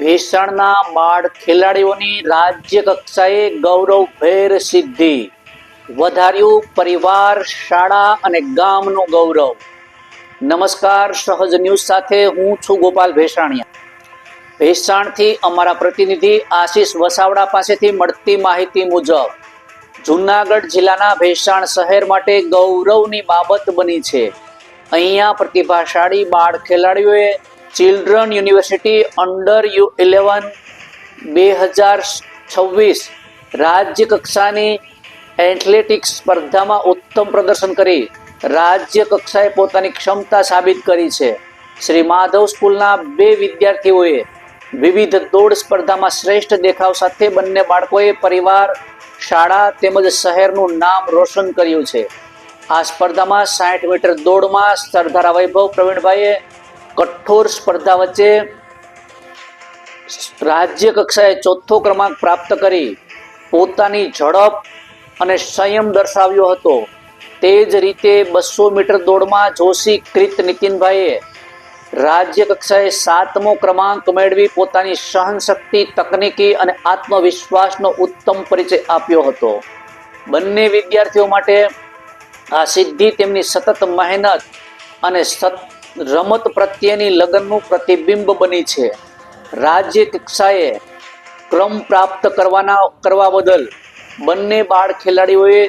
ભેસાણના બાળ ખેલાડીઓની રાજ્ય કક્ષાએ ગૌરવભેર સિદ્ધિ. વધાર્યું પરિવાર, શાળા અને ગામનું ગૌરવ. નમસ્કાર, સહજ ન્યૂઝ સાથે હું છું ગોપાલ ભેસાણિયા. ભેસાણથી અમારા પ્રતિનિધિ આશીષ વસાવડા પાસેથી મળતી માહિતી મુજબ, જુનાગઢ જિલ્લાના ભેસાણ શહેર માટે ગૌરવની બાબત બની છે. અહીંયા પ્રતિભાશાળી બાળ ખેલાડીઓએ children university under U eleven બે હજાર છવ્વીસ રાજ્ય કક્ષાની એથ્લેટિક્સ સ્પર્ધામાં ઉત્તમ પ્રદર્શન કરી. રાજ્ય કક્ષાએ પોતાની ક્ષમતા સાબિત કરી છે. શ્રી માધવ સ્કૂલના બે વિદ્યાર્થીઓએ વિવિધ દોડ સ્પર્ધામાં શ્રેષ્ઠ દેખાવ સાથે બંને બાળકોએ પરિવાર, શાળા તેમજ શહેરનું નામ રોશન કર્યું છે. આ સ્પર્ધામાં સાઠ મીટર દોડમાં સરદાર વૈભવ પ્રવીણભાઈએ કઠોર સ્પર્ધા વચ્ચે રાજ્ય કક્ષાએ ચોથો ક્રમાંક પ્રાપ્ત કરી પોતાની ઝડપ અને સંયમ દર્શાવ્યો હતો. તે જ રીતે બસો મીટર દોડમાં જોશી કૃત નીતિનભાઈએ રાજ્ય કક્ષાએ સાતમો ક્રમાંક મેળવી પોતાની સહનશક્તિ, તકનીકી અને આત્મવિશ્વાસનો ઉત્તમ પરિચય આપ્યો હતો. બંને વિદ્યાર્થીઓ માટે આ સિદ્ધિ તેમની સતત મહેનત અને સત રમત પ્રત્યેની લગનનું પ્રતિબિંબ બની છે. રાજ્ય કક્ષાએ ક્રમ પ્રાપ્ત કરવાના, કરવા બદલ બંને બાળ ખેલાડીઓએ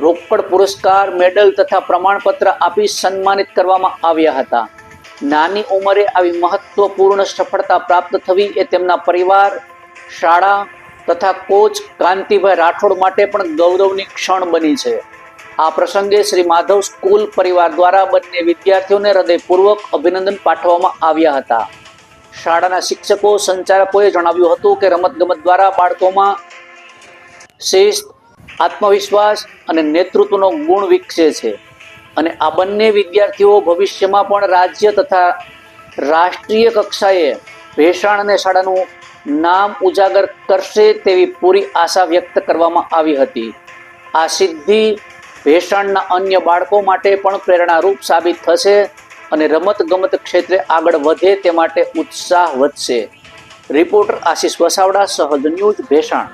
રોકડ પુરસ્કાર, મેડલ તથા પ્રમાણપત્ર આપી સન્માનિત કરવામાં આવ્યા હતા. નાની ઉંમરે આવી મહત્વપૂર્ણ સફળતા પ્રાપ્ત થવી એ તેમના પરિવાર, શાળા તથા કોચ કાંતિભાઈ રાઠોડ માટે પણ ગૌરવની ક્ષણ બની છે. આ પ્રસંગે શ્રી માધવ સ્કૂલ પરિવાર દ્વારા બંને વિદ્યાર્થીઓને હૃદયપૂર્વક અભિનંદન પાઠવવામાં આવ્યા હતા. શાળાના શિક્ષકો સંચાલકોએ જણાવ્યું હતું કે રમતગમત દ્વારા બાળકોમાં શિસ્ત, આત્મવિશ્વાસ અને નેતૃત્વનો ગુણ વિકસે છે. અને આ બંને વિદ્યાર્થીઓ ભવિષ્યમાં પણ રાજ્ય તથા રાષ્ટ્રીય કક્ષાએ ભેસાણ અને શાળાનું નામ ઉજાગર કરશે તેવી પૂરી આશા વ્યક્ત કરવામાં આવી હતી. આ સિદ્ધિ ભેસાણના અન્ય બાળકો માટે પણ પ્રેરણારૂપ સાબિત થશે અને રમત ગમત ક્ષેત્રે આગળ વધે તે માટે ઉત્સાહ વધશે. રિપોર્ટર આશીષ વસાવડા, સહજ ન્યૂઝ ભેસાણ